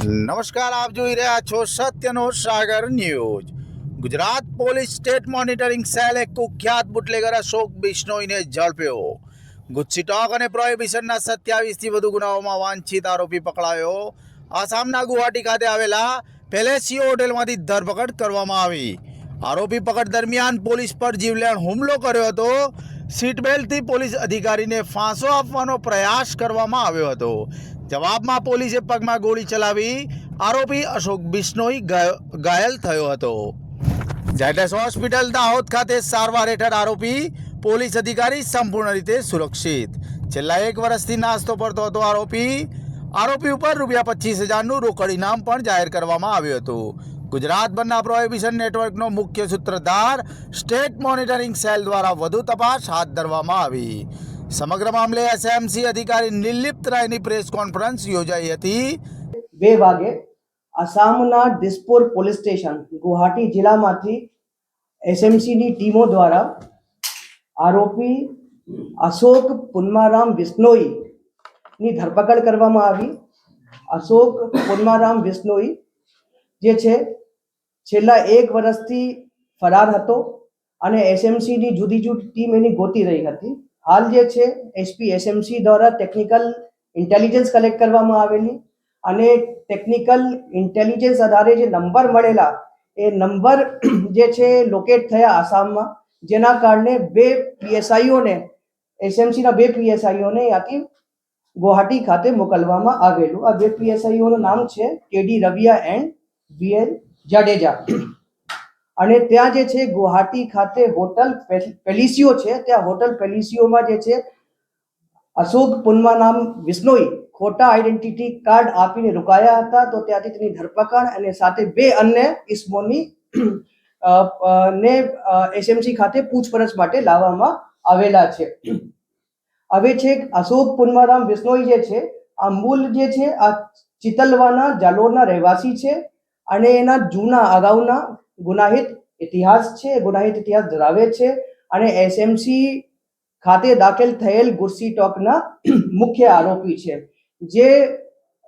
નમસ્કાર, આપ જોઈ રહ્યા છો સત્યનો સાગર news. Gujarat police state monitoring સેલે કુખ્યાત બુટલેગર અશોક બિશ્નોઈને ઝડપ્યો. ગુચ્છી ટોક અને પ્રોહિબિશનના સત્યાવીસથી વધુ ગુનાઓમાં વાંછિત આરોપી પકડાયો. આસામના ગુવાહાટી ખાતે આવેલા પેલેસીઓ હોટેલમાંથી ધરપકડ કરવામાં આવી. આરોપી પકડ દરમિયાન પોલીસ પર જીવલેણ હુમલો કર્યો હતો. સીટ બેલ્ટથી પોલીસ અધિકારીને ફાંસો આપવાનો પ્રયાસ કરવામાં આવ્યો હતો. જવાબમાં પોલીસે પગમાં ગોળી ચલાવી આરોપી અશોક બિશ્નોઈ ઘાયલ થયો હતો. ઝાયડસ હોસ્પિટલ દાહોદ ખાતે સારવાર હેઠળ આરોપી પોલીસ અધિકારી સંપૂર્ણ રીતે સુરક્ષિત. છેલ્લા એક વર્ષથી નાસ્તો પડતો હતો આરોપી. આરોપી ઉપર રૂપિયા પચીસ હજારનું રોકડ ઇનામ પણ જાહેર કરવામાં આવ્યું હતું. ગુજરાતભરના પ્રોહિબિશન નેટવર્કનો મુખ્ય સૂત્રધાર સ્ટેટ મોનિટરિંગ સેલ દ્વારા વધુ તપાસ હાથ ધરવામાં આવી. સમગ્ર મામલે એસએમસી અધિકારી નિર્લિપ્ત રાયની પ્રેસ કોન્ફરન્સ યોજાઈ હતી. બે વાગે આસામના દિસપુર પોલીસ સ્ટેશન, ગુવાહાટી જિલ્લામાંથી એસએમસીની ટીમો દ્વારા આરોપી અશોક પુન્મારામની ધરપકડ કરવામાં આવી. અશોક પુન્મારામ વિષ્ણોઈ જે છે, છેલ્લા એક વર્ષથી ફરાર હતો અને એસએમસીની જુદી જુદી ટીમ એની ગોતી રહી હતી. હાલ જે છે એસપી એસએમસી દ્વારા ટેકનિકલ ઇન્ટેલિજન્સ કલેક્ટ કરવામાં આવેલી અને ટેકનિકલ ઇન્ટેલિજન્સ આધારે જે નંબર મળેલા, એ નંબર જે છે લોકેટ થયા આસામમાં, જેના કારણે બે પીએસઆઈઓને એસએમસીના બે પીએસઆઈઓને યાથી ગુવાહાટી ખાતે મોકલવામાં આવેલું. આ બે પીએસઆઈઓનું નામ છે KD Raviya and BL Jadeja અને ત્યાં જે છે ગુવાહાટી ખાતે હોટલ પેલ- પેલિસિયો છે. ત્યાં હોટલ પેલિસિયોમાં જે છે અશોક પુનમા નામ વિષ્ણોઈ ખોટા આઈડેન્ટિટી કાર્ડ આપીને રોકાયા હતા. તો ત્યાંથી તેની ધરપકડ અને સાથે બે અન્ય ઇસમોની ને એસએમસી ખાતે પૂછપરછ માટે લાવવામાં આવેલા છે. હવે છે અશોક પુનમારામ વિષ્ણોઈ જે છે આ મૂળ જે છે આ ચિતલવાના જાલોરના રહેવાસી છે અને એના જૂના અગાઉના ગુનાહિત ઇતિહાસ છે, ગુનાહિત ઇતિહાસ ધરાવે છે અને એસએમસી ખાતે દાખલ થયેલ ગુસ્સી ટોકના મુખ્ય આરોપી છે. જે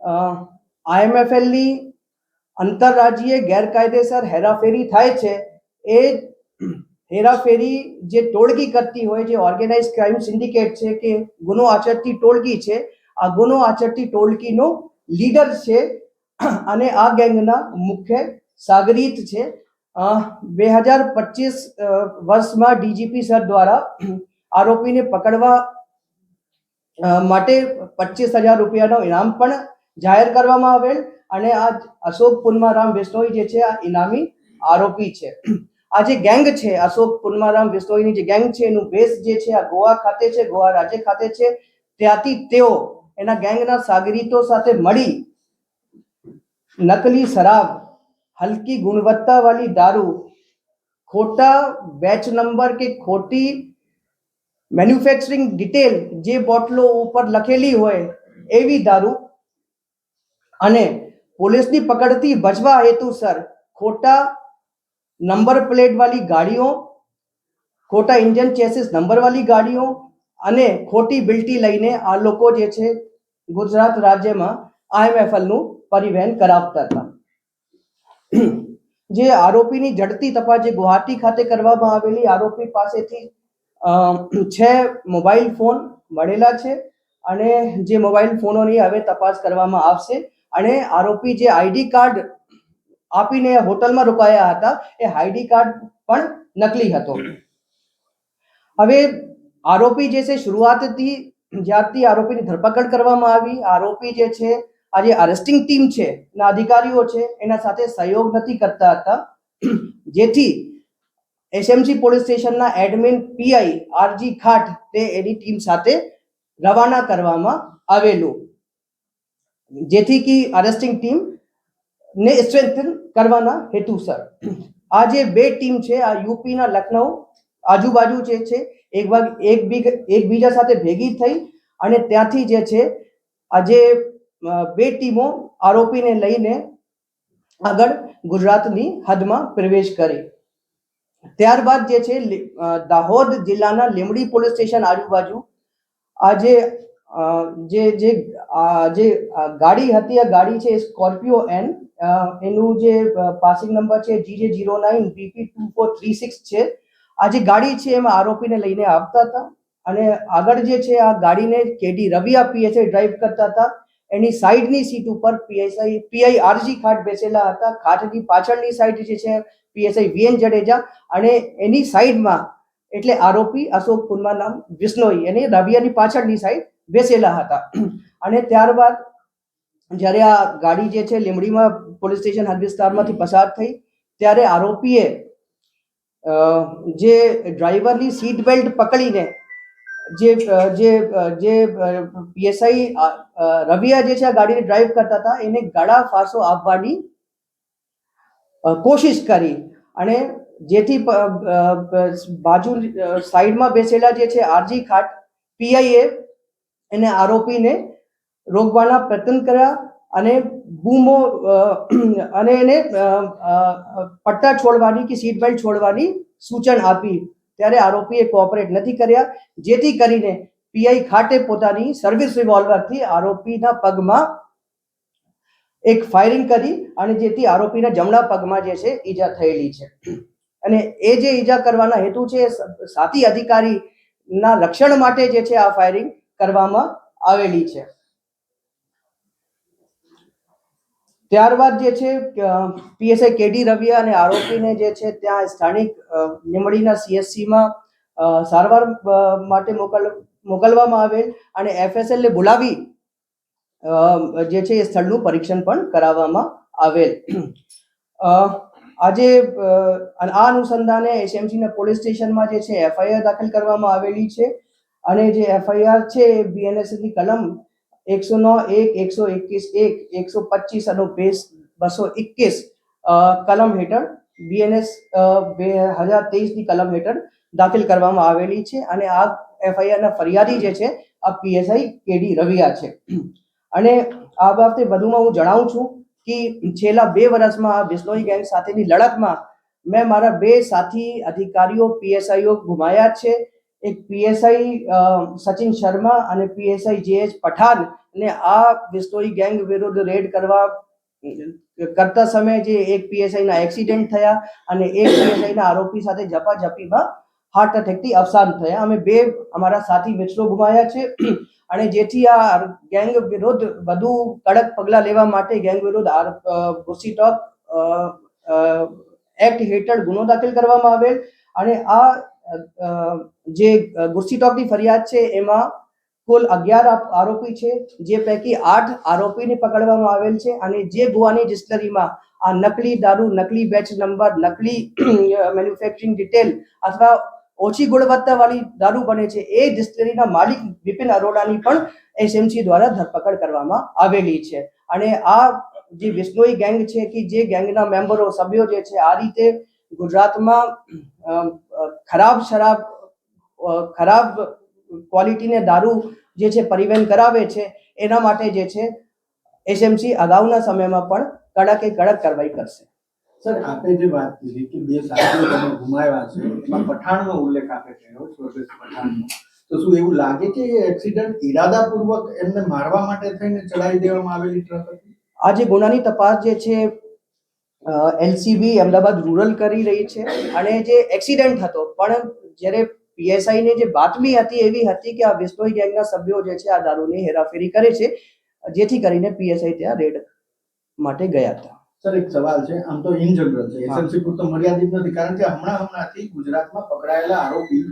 આઈએમએફએલની આંતરરાજ્ય ગેરકાયદેસર હેરાફેરી થાય છે, એ હેરાફેરી જે ટોળકી કરતી હોય, જે ઓર્ગેનાઇઝ ક્રાઇમ સિન્ડિકેટ છે કે ગુનો આચરતી ટોળકી છે, આ ગુનો આચરતી ટોળકીનો લીડર છે અને આ ગેંગના મુખ્ય સાગરીત છે. બે હજાર પચીસ વર્ષમાં ડીજીપી સર દ્વારા આરોપીને પકડવા માટે પચીસ હજાર રૂપિયાનો ઇનામ પણ જાહેર કરવામાં આવેલ અને આ અશોક પુનમારામ વિષ્ણોઈ જે છે, આ ઇનામી આરોપી છે. આ જે ગેંગ છે અશોક પુનમારામ વિષ્ણોઈની જે ગેંગ છે, એનું બેઝ જે છે, આ ગોવા ખાતે છે, ગોવા રાજ્ય ખાતે છે. ત્યાંથી તેઓ એના ગેંગના સાગરીતો સાથે મળી નકલી શરાબ હલકી ગુણવત્તાવાળી દારૂ ખોટા બેચ નંબર કે ખોટી મેન્યુફેક્ચરિંગ ડિટેલ જે બોટલો ઉપર લખેલી હોય એવી દારૂ અને પોલીસની પકડથી બચવા હેતુસર ખોટા નંબર પ્લેટ વાળી ગાડીઓ ખોટા ઇન્જિન ચેસિસ નંબર વાળી ગાડીઓ અને ખોટી બિલ્ટી લઈને આ લોકો જે છે ગુજરાત રાજ્યમાં આઈએમએફએલનું પરિવહન કરાવતા હતા જે આરોપીની ઝડપી તપાસ જે ગુવાહાટી ખાતે કરવામાં આવેલી, આરોપી પાસેથી છે મોબાઈલ ફોન મળેલા છે અને જે મોબાઈલ ફોનોની હવે તપાસ કરવામાં આવશે અને આરોપી જે આઈડી કાર્ડ આપીને હોટલમાં રોકાયા હતા, એ આઈડી કાર્ડ પણ નકલી હતો. હવે આરોપી જે છે, શરૂઆતથી, જ્યારથી આરોપીની ધરપકડ કરવામાં આવી, આરોપી જે છે આ જે અરેસ્ટિંગ ટીમ છે ના અધિકારીઓ છે એના સાથે સહયોગ નથી કરતા હતા. જેથી એસએમસી પોલીસ સ્ટેશનના એડમિન પીઆઈ આરજી ખાટ તે એની ટીમ સાથે રવાના કરવામાં આવેલું. જેથી કે અરેસ્ટિંગ ટીમ ને સ્ટ્રેન્થન કરવાના હેતુસર આ જે બે ટીમ છે આ યુપીના લખનઉ આજુબાજુ જે છે એક ભાગ એક બીજા એકબીજા સાથે ભેગી થઈ અને ત્યાંથી જે છે આજે અ, બે ટીમો આરોપીને લઈને આગળ ગુજરાતની હદમાં પ્રવેશ કરી. ત્યારબાદ જે છે દાહોદ જિલ્લાના લીમડી પોલીસ સ્ટેશન આજુબાજુ આ જે જે જે ગાડી હતી, આ ગાડી છે સ્કોર્પિયો એન એનું જે પાસિંગ નંબર છે G J zero nine, BP two four three six છે. આ જે ગાડી છે એમાં આરોપીને લઈને આવતા હતા અને આગળ જે છે, આ ગાડીને કેડી રવિ આપીએ છે ડ્રાઈવ કરતા હતા. એની સાઈડની સીટ ઉપર પીએસઆઈ પીઆઈ આરજી ખાટ બેસેલા હતા. ખાટની પાછળની સાઈડ જે છે, પીએસઆઈ વીએન જડેજા અને એની સાઈડમાં એટલે આરોપી અશોક કુમાર નામ વિશ્નોઈ, એને રવિયાની પાછળની સાઈડ બેસેલા હતા. અને ત્યારબાદ જ્યારે આ ગાડી જે છે લીમડીમાં પોલીસ સ્ટેશન હદ વિસ્તારમાંથી પસાર થઈ, ત્યારે આરોપીએ જે ડ્રાઈવરની સીટ બેલ્ટ પકડીને જે જે જે પીએસઆઈ રવિયા જે છે આ ગાડીને ડ્રાઈવ કરતા હતા, એને ગળા ફાંસો આપવાની કોશિશ કરી. અને જેથી બાજુ સાઈડમાં બેસેલા જે છે આરજી ખાટ પીઆઈએ એને આરોપીને રોકવાના પ્રયત્ન કર્યા અને બૂમો અને એને પટ્ટા છોડવાની કે સીટ બેલ્ટ છોડવાની સૂચન આપી. ત્યારે આરોપીએ કોઓપરેટ નથી કર્યા. જેથી કરીને પીઆઈ ખાટે પોતાની સર્વિસ રિવોલ્વરથી આરોપીના પગમાં એક ફાયરિંગ કરી અને જેથી આરોપીના જમણા પગમાં જે છે ઈજા થયેલી છે. અને એ જે ઈજા કરવાના હેતુ છે સાથી અધિકારીના રક્ષણ માટે જે છે આ ફાયરિંગ કરવામાં આવેલી છે. ત્યારબાદ જે છે પીએસઆઈ કેડી રવિયા અને આરોપીને જે છે, ત્યાં સ્થાનિક લીંબડીના સીએસસીમાં સારવાર માટે મોકલ, મોકલવામાં આવેલ અને એફએસએલને બોલાવી જે છે, એ સ્થળનું પરીક્ષણ પણ કરાવવામાં આવેલ. આજે આ અનુસંધાને એસએમસીના પોલીસ સ્ટેશનમાં જે છે એફઆઈઆર દાખલ કરવામાં આવેલી છે અને જે એફઆઈઆર છે, એ બીએનએસની કલમ એકસો નો એક, એકસો એકવીસ, એક, એકસો પચીસ અને બેસ એકવીસ કલમ હેઠળ બીએનએસ બે હજાર તેવીસની કલમ હેઠળ દાખલ કરવામાં આવેલી છે અને આ એફઆઈઆરના ફરિયાદી જે છે, આ પીએસઆઈ કેડી રવિયા છે. અને આ બાબતે વધુમાં હું જણાવું છું કે છેલ્લા બે વર્ષમાં આ બિશ્નોઈ ગેંગ સાથેની લડતમાં મેં મારા બે સાથી અધિકારીઓ પીએસઆઈઓ ગુમાયા છે. એક પીએસઆઈ સચિન શર્મા અને પીએસઆઈ જે એચ પઠાણ ને આ બિશ્નોઈ ગેંગ વિરુદ્ધ રેડ કરવા, કરતા સમયે જે એક પીએસઆઈ ના એક્સિડન્ટ થયા અને એક પીએસઆઈ ના આરોપી સાથે ઝપાઝપીમાં હાર્ટ અટેકથી અવસાન થયા. અમે બે અમારા સાથી મિત્રો ગુમાયા છે અને જેથી આ ગેંગ વિરુદ્ધ વધુ કડક પગલાં લેવા માટે ગેંગ વિરુદ્ધ ગુસ્સી ટોક એક્ટ હેઠળ ગુનો દાખલ કરવામાં આવેલ અને આ જે ગુસ્સી ટોકની ફરિયાદ છે, એમાં કુલ અગિયાર આરોપી છે, જે પૈકી આઠ આરોપીને પકડવામાં આવેલ છે અને જે ગોવાની ડિસ્ટલરીમાં આ નકલી દારૂ, નકલી બેચ નંબર, નકલી મેન્યુફેક્ચરિંગ ડિટેલ અથવા ઓછી ગુણવત્તાવાળી દારૂ બને છે, એ ડિસ્ટલરીના માલિક વિપિન અરોડાની પણ એસએમસી દ્વારા ધરપકડ કરવામાં આવેલી છે. અને આ જે વિષ્ણુઈ ગેંગ છે કે જે ગેંગના મેમ્બરો, સભ્યો જે છે, આ રીતે ગુજરાતમાં ખરાબ શરાબ ખરાબ ક્વોલિટીને દારૂ જે છે પરિવહન કરાવે છે એના માટે જે છે એસએમસી અગાઉના સમયમાં પણ કડકે કડક કાર્યવાહી કરશે. સર આપે જે વાત કરી કે બે સાથીઓ તમે ગુમાવ્યા છે એમાં પઠાણનો ઉલ્લેખ આપે કર્યો સ્વર્ગસ્થ પઠાણનો. તો શું એવું લાગે કે એ એક્સિડન્ટ ઈરાદાપૂર્વક એમને મારવા માટે થઈને ચડાવી દેવામાં આવેલી ટ્રક હતી? આ જે ગુનાની તપાસ જે છે એલસીબી અમદાવાદ રૂરલ કરી રહી છે અને જે એક્સિડન્ટ હતો પણ જ્યારે પીએસઆઈ ને જે બાતમી હતી એવી હતી કે આ વિસ્ટોઈ ગેંગના સભ્યો જે છે આ દારૂની હેરાફેરી કરે છે જેથી કરીને પીએસઆઈ ત્યાં રેડ માટે ગયા હતા સર એક સવાલ છે આમ તો ઇન જનરલ છે. એસએમસી પૂરતો મર્યાદિત નથી કારણ કે હમણાં હમણાંથી ગુજરાતમાં પકડાયેલા આરોપી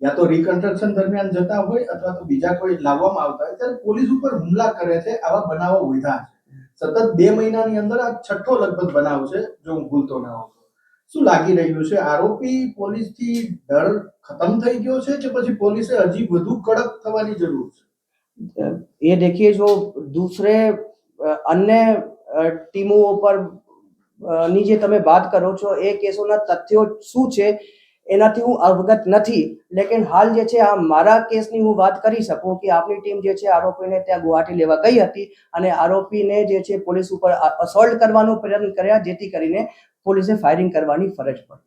યા તો રિકન્સ્ટ્રક્શન દરમિયાન જતા હોય અથવા તો બીજા કોઈ લાવવામાં આવતા હોય ત્યારે પોલીસ ઉપર હુમલા કરે છે આવા બનાવો વધ્યા છે સતત બે મહિનાની અંદર આ છઠ્ઠો લગભગ બનાવ છે જો હું ભૂલતો ના હોઉં તો શું લાગી રહ્યું છે આરોપી પોલીસથી ડર ખતમ થઈ ગયો છે કે પછી પોલીસે હજી વધુ કડક થવાની જરૂર છે ये देखिए जो दूसरे अ, अन्य अ, ટીમો પર અ, ની જે તમે વાત કરો છો એ કેસોના તથ્યો શું છે એનાથી હું અવગત નથી. લેકિન હાલ જે છે, આ મારા કેસની હું વાત કરી શકું કે આપની ટીમ જે છે, આરોપીને ત્યાં ગુવાહાટી લેવા ગઈ હતી અને આરોપીને જે છે, પોલીસ ઉપર અસોલ્ટ કરવાનો પ્રયત્ન કર્યા, જેથી કરીને પોલીસે ફાયરિંગ કરવાની ફરજ પડી.